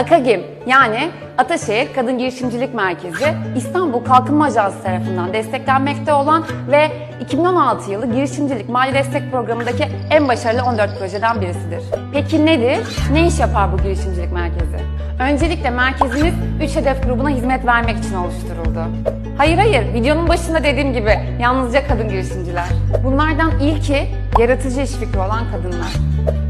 Akagim yani Ataşehir Kadın Girişimcilik Merkezi İstanbul Kalkınma Ajansı tarafından desteklenmekte olan ve 2016 yılı girişimcilik mali destek programındaki en başarılı 14 projeden birisidir. Peki nedir? Ne iş yapar bu girişimcilik merkezi? Öncelikle merkezimiz 3 hedef grubuna hizmet vermek için oluşturuldu. Hayır hayır, videonun başında dediğim gibi yalnızca kadın girişimciler. Bunlardan ilki yaratıcı iş fikri olan kadınlar.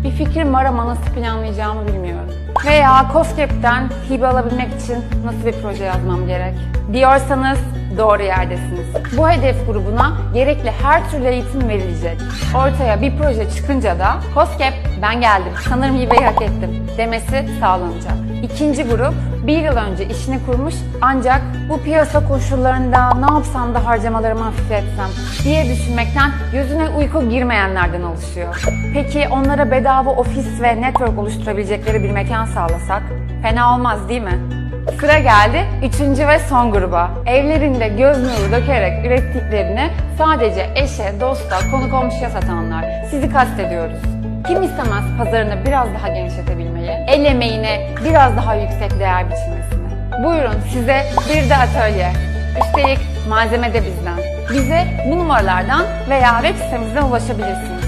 Bir ama nasıl planlayacağımı bilmiyorum. Veya COSGAP'ten hibe alabilmek için nasıl bir proje yazmam gerek? Diyorsanız doğru yerdesiniz. Bu hedef grubuna gerekli her türlü eğitim verilecek. Ortaya bir proje çıkınca da COSGAP ben geldim, sanırım hibeyi hak ettim demesi sağlanacak. İkinci grup bir yıl önce işini kurmuş ancak bu piyasa koşullarında ne yapsam da harcamalarımı hafifletsem diye düşünmekten gözüne uyku girmeyenlerden oluşuyor. Peki onlara bedava ofis ve network oluşturabilecekleri bir mekan sağlasak fena olmaz değil mi? Sıra geldi üçüncü ve son gruba. Evlerinde göz nuru dökerek ürettiklerini sadece eşe, dosta, konu komşuya satanlar. Sizi kastediyoruz. Kim istemez pazarını biraz daha genişletebilmeyi, el emeğine biraz daha yüksek değer biçilmesini. Buyurun size bir de atölye. Üstelik malzeme de bizden. Bize bu numaralardan veya web sitemizden ulaşabilirsiniz.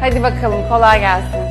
Hadi bakalım kolay gelsin.